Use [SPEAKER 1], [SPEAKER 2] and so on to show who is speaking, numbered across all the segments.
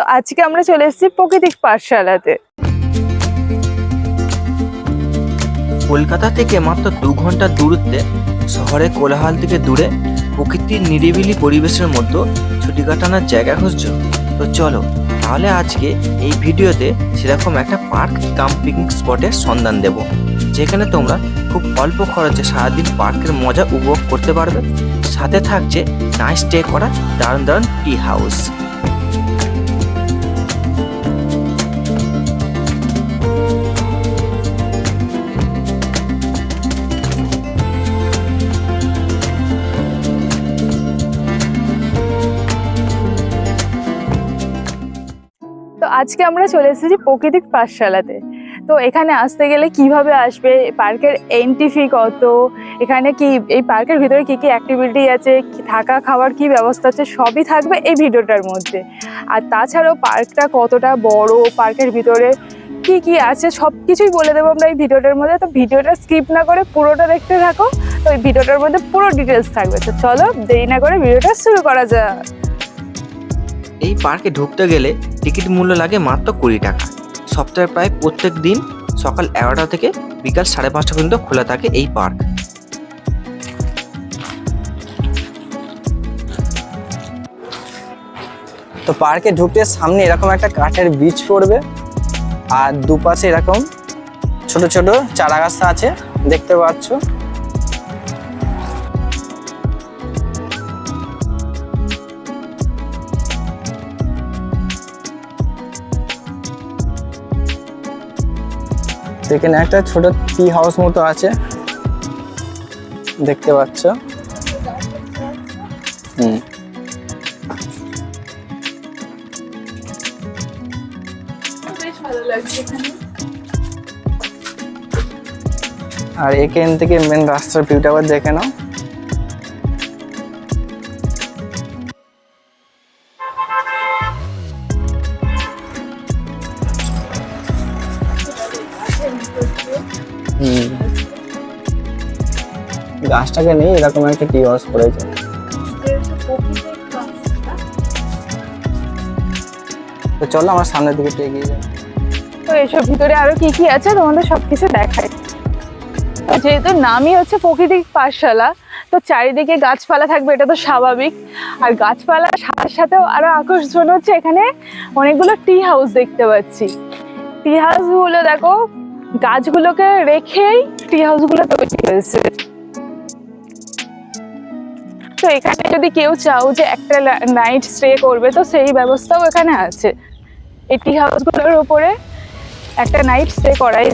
[SPEAKER 1] তো আজকে আমরা চলে এসেছি প্রকৃতিক পাঠশালাতে।
[SPEAKER 2] কলকাতা থেকে মাত্র দু ঘণ্টা দূরত্বে শহরের কোলাহল থেকে দূরে প্রকৃতির নিরিবিলি পরিবেশের মধ্যে ছুটি কাটানোর জায়গা খুঁজছো? তো চলো, তাহলে আজকে এই ভিডিওতে সেরকম একটা পার্ক কাম পিকনিক স্পটের সন্ধান দেব, যেখানে তোমরা খুব অল্প খরচে সারাদিন পার্কের মজা উপভোগ করতে পারবে। সাথে থাকছে নাইট স্টে করা দারুণ দারুণ টি হাউস
[SPEAKER 1] আজকে আমরা চলে এসেছি প্রকৃতিক পাঠশালাতে। তো এখানে আসতে গেলে কীভাবে আসবে, পার্কের এন্ট্রি ফি কত, এখানে কি, এই পার্কের ভিতরে কি কি অ্যাক্টিভিটি আছে থাকা, খাওয়ার কি ব্যবস্থা আছে, সবই থাকবে এই ভিডিওটার মধ্যে। আর তাছাড়াও পার্কটা কতটা বড়, পার্কের ভিতরে কি কি আছে সব কিছুই বলে দেবো আমরা এই ভিডিওটার মধ্যে। তো ভিডিওটা স্কিপ না করে পুরোটা দেখতে থাকো, তো এই ভিডিওটার মধ্যে পুরো ডিটেলস থাকবে। তো চলো দেরি না করে ভিডিওটা শুরু করা যাক।
[SPEAKER 2] এই পার্কে ঢুকতে গেলে টিকিট মূল্য লাগে মাত্র কুড়ি টাকা। সপ্তাহে প্রায় প্রত্যেক দিন সকাল এগারোটা থেকে বিকাল সাড়ে পাঁচটা পর্যন্ত খোলা থাকে এই পার্ক।
[SPEAKER 3] তো পার্কে ঢুকতে সামনে এরকম একটা কাঠের বীজ পড়বে, আর দুপাশে এরকম ছোট ছোট চারা গাছ আছে, দেখতে পাচ্ছ। এখানে একটা ছোট টি হাউস মতো আছে। দেখতে পাচ্ছ? হুম। আর এখান থেকে মেন রাস্তার ভিউটা আবার দেখে নাও। গাছটাকে নেই এরকম একটা টি হাউস করেছে। তো চলো আমার সামনের দিকে একটু এগিয়ে যাই।
[SPEAKER 1] তো এসব ভিতরে আরও কি কি আছে? তোমাদের সবকিছু দেখাই। যেহেতু নামই হচ্ছে প্রকৃতিক পাঠশালা, তো চারিদিকে গাছপালা থাকবে, এটা তো স্বাভাবিক। আর গাছপালার সাথে সাথেও আরও আকর্ষণ হচ্ছে এখানে অনেকগুলো টি হাউস দেখতে পাচ্ছি। টি হাউসগুলো দেখো, গাছগুলোকে রেখেই টি হাউসগুলো তৈরি হয়েছে। তো এখানে যদি কেউ চাও যে একটা নাইট স্টে করবে, তো সেই ব্যবস্থাও এখানে আছে। এই টি হাউসগুলোর উপরে একটা নাইট স্টে করাই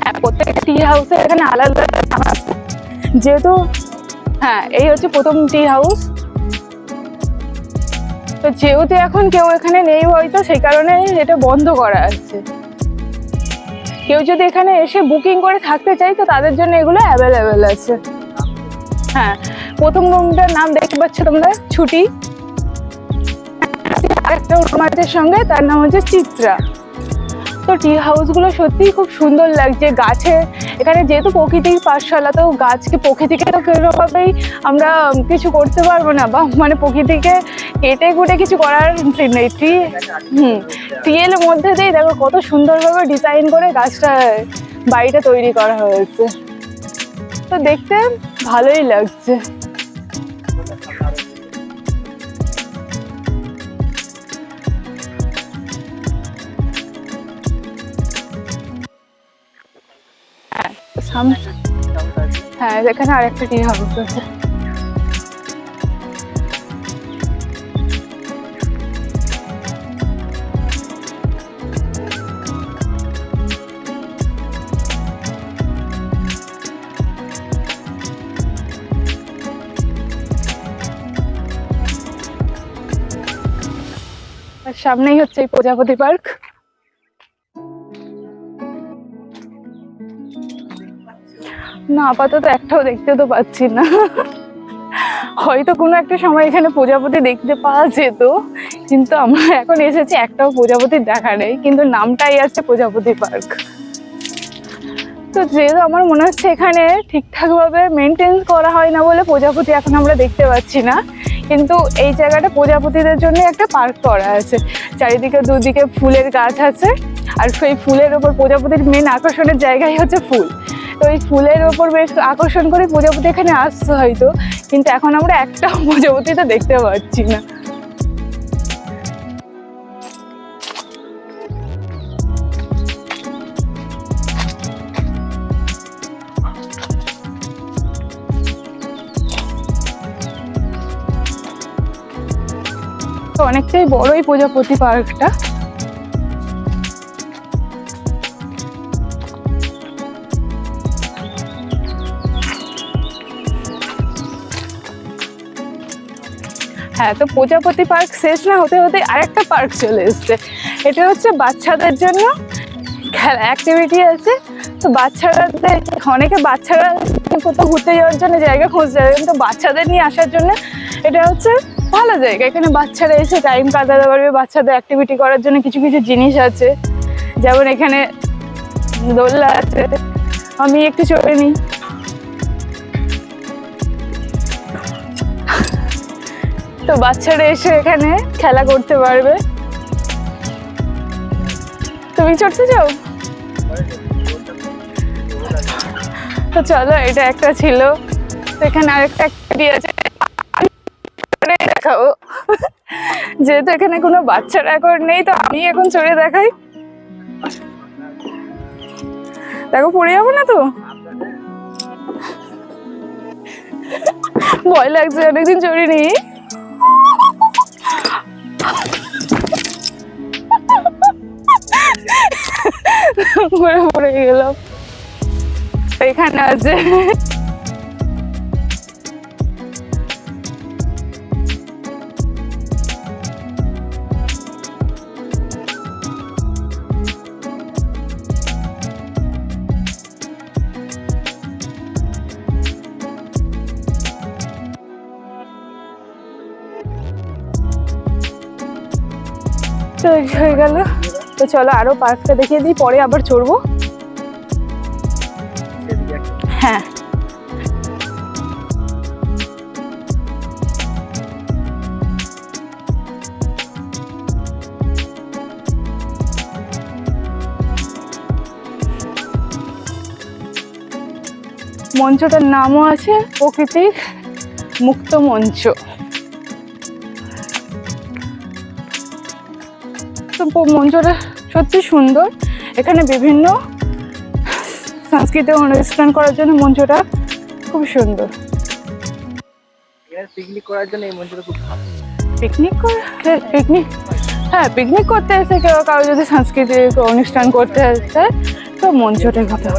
[SPEAKER 1] হ্যাঁ প্রত্যেকটা টি হাউসে এখানে আলাদা আলাদা যেহেতু হ্যাঁ এই হচ্ছে প্রথম টি হাউস তো যেহেতু এখন কেউ এখানে নেই হয়তো, সেই কারণে এটা বন্ধ করা আছে। কেউ যদি এখানে এসে বুকিং করে থাকতে চাই তো তাদের জন্য এগুলো অ্যাভেলেবেল আছে। হ্যাঁ প্রথম রুমটার নাম দেখতে পাচ্ছ তোমরা? ছুটি। আরেকটা রুমাতের সঙ্গে, তার নাম হচ্ছে চিত্রা। তো টি হাউসগুলো সত্যিই খুব সুন্দর লাগছে। গাছে, এখানে যেহেতু প্রকৃতির পাঠশালা, তো গাছকে প্রকৃতিকে তো কোনোভাবেই আমরা কিছু করতে পারব না বা মানে প্রকৃতিকে কেটে কুটে কিছু করার নেই। টি হুম টিএল মধ্যে দিয়ে দেখো কত সুন্দরভাবে ডিজাইন করে গাছটা বাড়িটা তৈরি করা হয়েছে। তো দেখতে ভালোই লাগছে। সামনে হ্যাঁ এখানে আরেকটা টি হাউস আছে সামনেই হচ্ছে এই প্রজাপতি পার্ক। না, আপাতত একটাও দেখতে তো পাচ্ছি না। হয়তো কোনো একটা সময় এখানে প্রজাপতি দেখতে পাওয়া যেত, কিন্তু আমরা এখন এসেছি একটাও প্রজাপতি দেখা নেই, কিন্তু নামটাই আছে প্রজাপতি পার্ক। তো যেহেতু আমার মনে হচ্ছে এখানে ঠিকঠাকভাবে মেনটেন করা হয় না বলে প্রজাপতি এখন আমরা দেখতে পাচ্ছি না, কিন্তু এই জায়গাটা প্রজাপতিদের জন্য একটা পার্ক করা আছে। চারিদিকে দুদিকে ফুলের গাছ আছে, আর সেই ফুলের ওপর প্রজাপতির মেন আকর্ষণের জায়গাই হচ্ছে ফুল। তো এই ফুলের ওপর বেশ আকর্ষণ করে প্রজাপতি এখানে আসছে হয়তো, কিন্তু এখন আমরা একটাও প্রজাপতি তো দেখতে পাচ্ছি না। অনেকটাই বড়ই প্রজাপতি পার্কটা। হ্যাঁ তো প্রজাপতি পার্ক শেষ না হতে হতে আরেকটা পার্ক চলে এসছে। এটা হচ্ছে বাচ্চাদের জন্য খেলা অ্যাক্টিভিটি আছে। তো বাচ্চাদের, অনেকে বাচ্চারা কোথাও ঘুরতে যাওয়ার জন্য জায়গা খুঁজছে কিন্তু বাচ্চাদের নিয়ে আসার জন্য এটা হচ্ছে ভালো জায়গা। এখানে বাচ্চারা এসে টাইম কাটাতে পারবে, বাচ্চাদের অ্যাক্টিভিটি করার জন্য কিছু কিছু জিনিস আছে। যেমন এখানে দোলনা আছে। আমি একটু চড়ে নিই। তো বাচ্চারা এসে এখানে খেলা করতে পারবে। তুমি চড়তে চাও? তো চলো, এটা একটা ছিল। এখানে আরেকটা আছে? চড়ে দেখাবো। যেহেতু এখানে কোনো বাচ্চারা এখন নেই, তো আমি এখন চড়ে দেখাই। দেখো, পড়ে যাব না তো? ভয় লাগছে, অনেকদিন চড়িনি ঘুরে পড়ে গেলাম। এখানে আছে। তো হয়ে গেল। তো চলো আরও পার্কটা দেখিয়ে দিই, পরে আবার চড়বো। হ্যাঁ। মঞ্চটার নামও আছে প্রকৃতির মুক্ত মঞ্চ। মঞ্চটা সত্যি সুন্দর। এখানে বিভিন্ন সাংস্কৃতিক অনুষ্ঠান করার জন্য মঞ্চটা খুব সুন্দর।
[SPEAKER 3] পিকনিক করার জন্য এই মঞ্চটা খুব
[SPEAKER 1] পিকনিক পিকনিক হ্যাঁ পিকনিক করতে এসে কেউ কারও যদি সাংস্কৃতিক অনুষ্ঠান করতে এসে তো মঞ্চটার কথা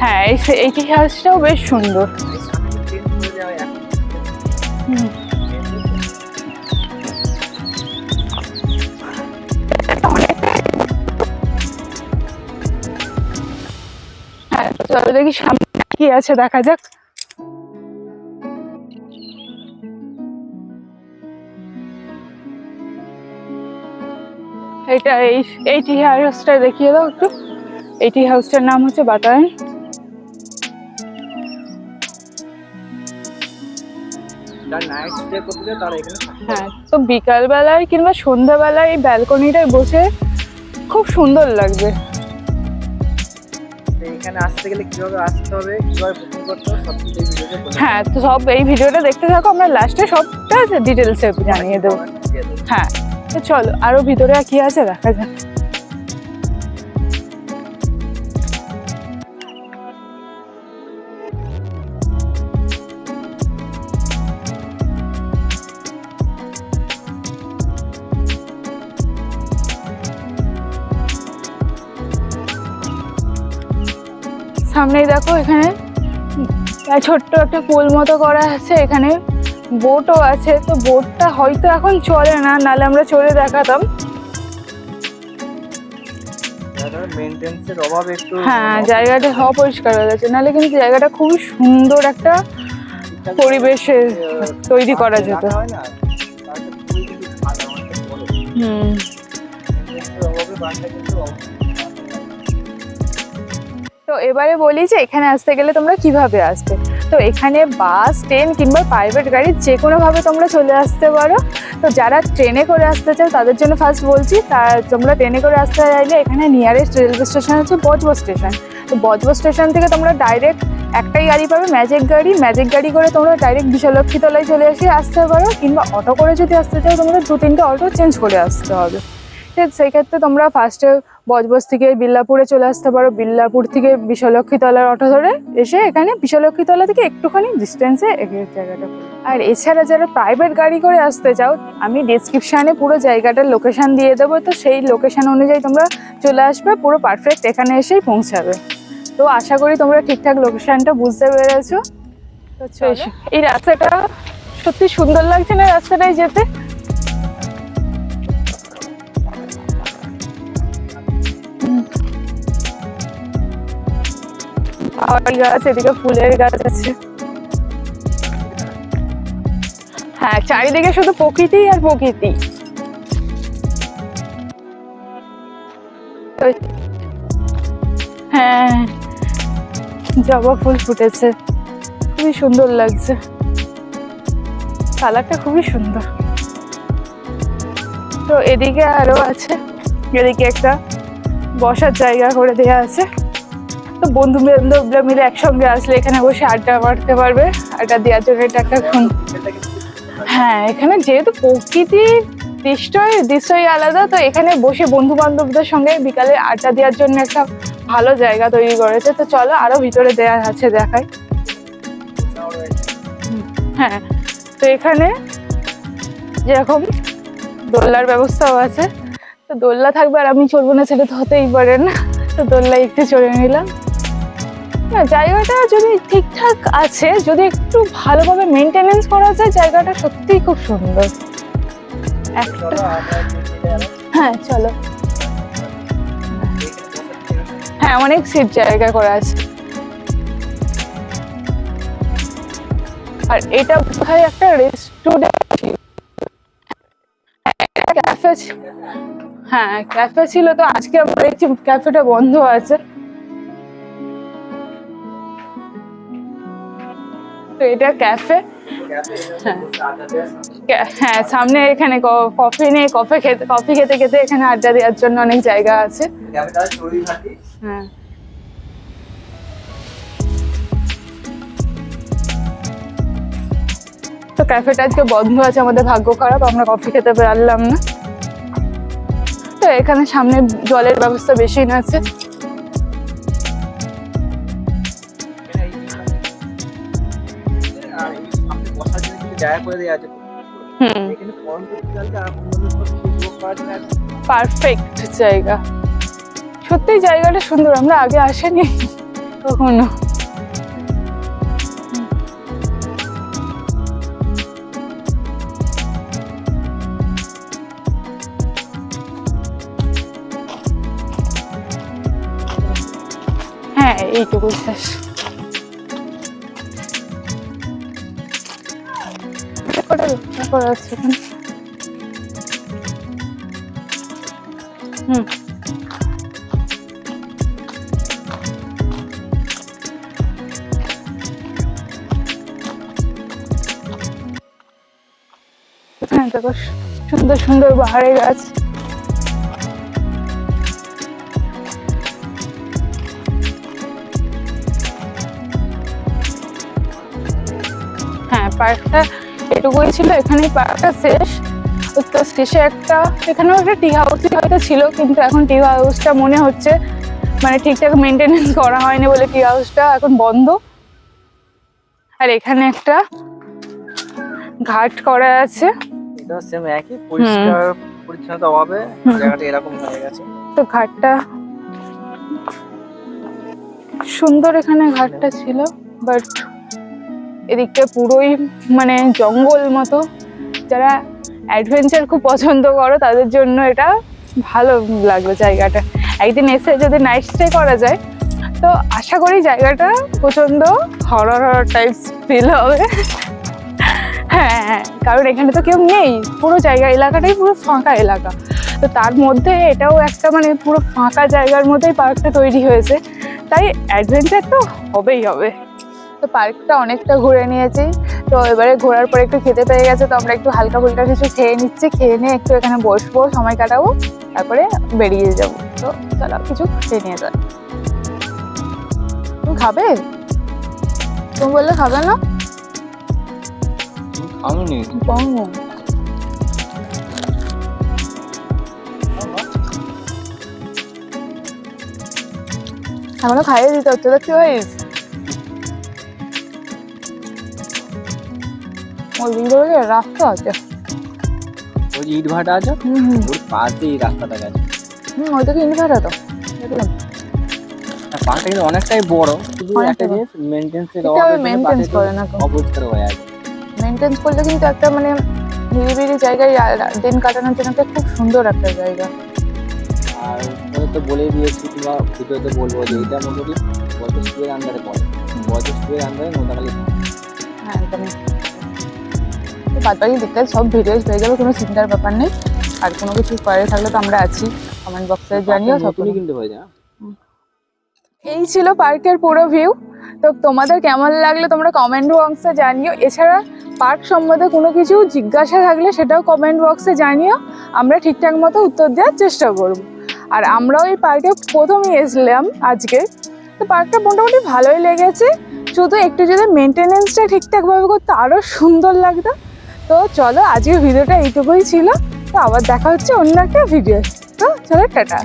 [SPEAKER 1] হ্যাঁ এই ইতিহাসটাও বেশ সুন্দর। চলো দেখি সামনে কি আছে দেখা যাক। এটা এই এই টি হাউসটা দেখিয়ে দাও একটু। এই টি হাউসটার নাম হচ্ছে বাতায়ন হ্যাঁ তো বিকালবেলায় কিংবা সন্ধ্যাবেলায় এই ব্যালকনিটায় বসে খুব সুন্দর লাগবে।
[SPEAKER 3] এখানে আসতে গেলে কীভাবে আসতে হবে কীভাবে বুকিং করতে হবে সব কিছু এই ভিডিওতে
[SPEAKER 1] হ্যাঁ তো সব এই ভিডিওটা দেখতে থাকো আমরা লাস্টে সবটা ডিটেলসে জানিয়ে দেবো। হ্যাঁ তো চলো আরও ভিতরে আর কি আছে? দেখা যাক। সামনেই দেখো এখানে ছোট্ট একটা পোল মতো করা আছে এখানে বোটও আছে তো বোটটা হয়তো এখন চলে না নালে আমরা চলে দেখাতাম। হ্যাঁ জায়গাটা অপরিষ্কার হয়ে গেছে নাহলে কিন্তু জায়গাটা খুবই সুন্দর একটা পরিবেশে তৈরি করা যেত। হুম। তো এবারে বলি যে এখানে আসতে গেলে তোমরা কীভাবে আসবে? তো এখানে বাস, ট্রেন কিংবা প্রাইভেট গাড়ি যে কোনোভাবে তোমরা চলে আসতে পারো। তো যারা ট্রেনে করে আসতে চাও, তাদের জন্য ফার্স্ট বলছি, তা তোমরা ট্রেনে করে আসতে চাইলে এখানে নিয়ারেস্ট রেলওয়ে স্টেশন হচ্ছে বজবজ স্টেশন তো বজবজ স্টেশন থেকে তোমরা ডাইরেক্ট একটাই গাড়ি পাবে ম্যাজিক গাড়ি। ম্যাজিক গাড়ি করে তোমরা ডাইরেক্ট বিশালক্ষীতলায় চলে এসে আসতে পারো, কিংবা অটো করে যদি আসতে চাও তোমরা দু তিনটে অটো চেঞ্জ করে আসতে হবে। ঠিক আছে সেই ক্ষেত্রে তোমরা ফার্স্টে বজবজ থেকে বিল্লাপুরে চলে আসতে পারো। বিল্লাপুর থেকে বিশালক্ষীতলার অটো ধরে এসে এখানে বিশালক্ষীতলা থেকে একটুখানি ডিস্টেন্সে এগিয়ে জায়গাটা আর এছাড়া যারা প্রাইভেট গাড়ি করে আসতে চাও আমি ডিসক্রিপশানে পুরো জায়গাটার লোকেশন দিয়ে দেবো। তো সেই লোকেশন অনুযায়ী তোমরা চলে আসবে পুরো পারফেক্ট এখানে এসেই পৌঁছাবে। তো আশা করি তোমরা ঠিকঠাক লোকেশানটা বুঝতে পেরেছ। তো চলো। এই রাস্তাটা সত্যি সুন্দর লাগছে না রাস্তাটায় যেতে? পাহাড়ি গাছ, এদিকে ফুলের গাছ আছে। হ্যাঁ চারিদিকে শুধু প্রকৃতি আর প্রকৃতি। হ্যাঁ জবা ফুল ফুটেছে। খুবই সুন্দর লাগছে। কালারটা খুবই সুন্দর। তো এদিকে আরও আছে, এদিকে একটা বসার জায়গা করে দেওয়া আছে। তো বন্ধু বান্ধবরা মিলে একসঙ্গে আসলে এখানে বসে আড্ডা মারতে পারবে। আড্ডা দেওয়ার জন্য এটা একটা হ্যাঁ এখানে যেহেতু প্রকৃতি দৃশ্যই দৃশ্যই আলাদা, তো এখানে বসে বন্ধু বান্ধবদের সঙ্গে বিকালে আড্ডা দেওয়ার জন্য একটা ভালো জায়গা তৈরি করেছে। তো চলো আরও ভিতরে দেওয়া আছে দেখাই। হ্যাঁ তো এখানে যেরকম দোলনার ব্যবস্থাও আছে। তো দোলনা থাকবে আর আমি চলবো না, সেটা তো হতেই পারে না। তো দোলনায় একটু চড়ে নিলাম। না, জায়গাটা যদি ঠিকঠাক আছে, যদি একটু ভালোভাবে মেনটেনেন্স করা যায়, জায়গাটা সত্যিই খুব সুন্দর। একটা হ্যাঁ চলো। হ্যাঁ অনেক সিট জায়গা করা আছে। আর এটা বোধহয় একটা রেস্টুরেন্ট ক্যাফে হ্যাঁ ক্যাফে ছিল তো, আজকে আমরা দেখছি ক্যাফেটা বন্ধ আছে। তো এটা ক্যাফে হ্যাঁ। সামনে এখানে কফি নেই কফি খেতে কফি খেতে খেতে এখানে আড্ডা দেওয়ার জন্য অনেক জায়গা আছে। হ্যাঁ। তো ক্যাফেটা আজকে বন্ধ আছে, আমাদের ভাগ্য খারাপ, আমরা কফি খেতে পারলাম না। তো এখানে সামনে জলের ব্যবস্থা বেশি না আছে।
[SPEAKER 3] করে দেওয়া আছে অন্যান্য সব
[SPEAKER 1] পারফেক্ট জায়গা। সত্যি জায়গাটা সুন্দর আমরা আগে আসেনি কখনো। করা আছে হুম। সুন্দর সুন্দর বাহারের গাছ। হ্যাঁ পার্কটা এটুকুই ছিল এখানেই পার্কটা শেষ। তো শেষে একটা এখানেও একটা টি হাউস হয়তো ছিল কিন্তু এখন টি হাউসটা মনে হচ্ছে মানে ঠিকঠাক মেনটেনেন্স করা হয়নি বলে টি হাউসটা এখন বন্ধ। আর এখানে একটা ঘাট করা আছে।
[SPEAKER 3] এটা সেম একই পরিষ্কার পরিচ্ছন্নতা অভাবে জায়গাটা এরকম হয়ে গেছে।
[SPEAKER 1] তো ঘাটটা সুন্দর এখানে ঘাটটা ছিল বাট এদিকটা পুরোই মানে জঙ্গল মতো। যারা অ্যাডভেঞ্চার খুব পছন্দ করো, তাদের জন্য এটা ভালো লাগবে জায়গাটা। একদিন এসে যদি নাইট স্টে করা যায়, তো আশা করি জায়গাটা প্রচণ্ড হরর হরর টাইপ ফিল হবে। হ্যাঁ হ্যাঁ কারণ এখানে তো কেউ নেই। পুরো জায়গা, এলাকাটাই পুরো ফাঁকা এলাকা। তো তার মধ্যে এটাও একটা মানে পুরো ফাঁকা জায়গার মধ্যেই পার্কটা তৈরি হয়েছে। তাই অ্যাডভেঞ্চার তো হবেই হবে। তো পার্কটা অনেকটা ঘুরে নিয়েছি। তো এবারে ঘোরার পরে একটু খেতে পেয়ে গেছে তো আমরা একটু হালকা ফুলকা কিছু খেয়ে নিচ্ছি খেয়ে নিয়ে একটু এখানে বসবো সময় কাটাবো তারপরে বেরিয়ে যাব। তো চলো কিছু খেয়ে নিয়ে যাই। তুমি খাবে? তুমি বললে খাবে না?
[SPEAKER 3] আমি
[SPEAKER 1] এখনও খাইয়ে দিতে হচ্ছে দেখতে পাইস ওই দিক রাস্তা আছে।
[SPEAKER 3] ওই যে ইট ভাটা আছে?
[SPEAKER 1] হুম হুম।
[SPEAKER 3] ওর পাশে এই রাস্তাটা গেছে।
[SPEAKER 1] হুম ওই দিকে ইনভার্টার তো। দেখলাম।
[SPEAKER 3] পার্কটা কিন্তু অনেকটাই বড়। শুধু একটা জিনিস মেনটেন্সের
[SPEAKER 1] ওই মেনটেন্স করে না
[SPEAKER 3] অপরিষ্কার হয়ে আছে।
[SPEAKER 1] মেনটেন্স করলে কিন্তু একটা মানে নিরিবিলি জায়গায় দিন কাটানোর জন্য একটা খুব সুন্দর একটা জায়গা।
[SPEAKER 3] আর তো বলেই দিয়েছি কিংবা ভিডিওতে বলব যে এটা মোটামুটি বয়স টুয়ের আন্ডারে পড়ে। বয়স টুয়ের আন্ডারে নোদাখালি
[SPEAKER 1] হ্যাঁ একদমই। বাদ বাকি দেখতে সব ভিডিওস পেয়ে যাবে কোনো চিন্তার ব্যাপার নেই। আর কোনো কিছু করে থাকলে তো আমরা আছি। কমেন্ট বক্সে জানিও সব
[SPEAKER 3] কিন্তু হয়ে যায়
[SPEAKER 1] এই ছিল পার্কের পুরো ভিউ তো তোমাদের কেমন লাগল তোমরা কমেন্ট বক্সে জানিও। এছাড়া পার্ক সম্বন্ধে কোনো কিছু জিজ্ঞাসা থাকলে সেটাও কমেন্ট বক্সে জানিও। আমরা ঠিকঠাক মতো উত্তর দেওয়ার চেষ্টা করব। আর আমরাও এই পার্কে প্রথমই এসলাম আজকে। তো পার্কটা মোটামুটি ভালোই লেগেছে। শুধু একটু যদি মেনটেনেন্সটা ঠিকঠাকভাবে করতে আরও সুন্দর লাগতো। তো চলো, আজকের ভিডিওটা এইটুকুই ছিল। তো আবার দেখা হচ্ছে অন্য একটা ভিডিও তো চলো, টাটা।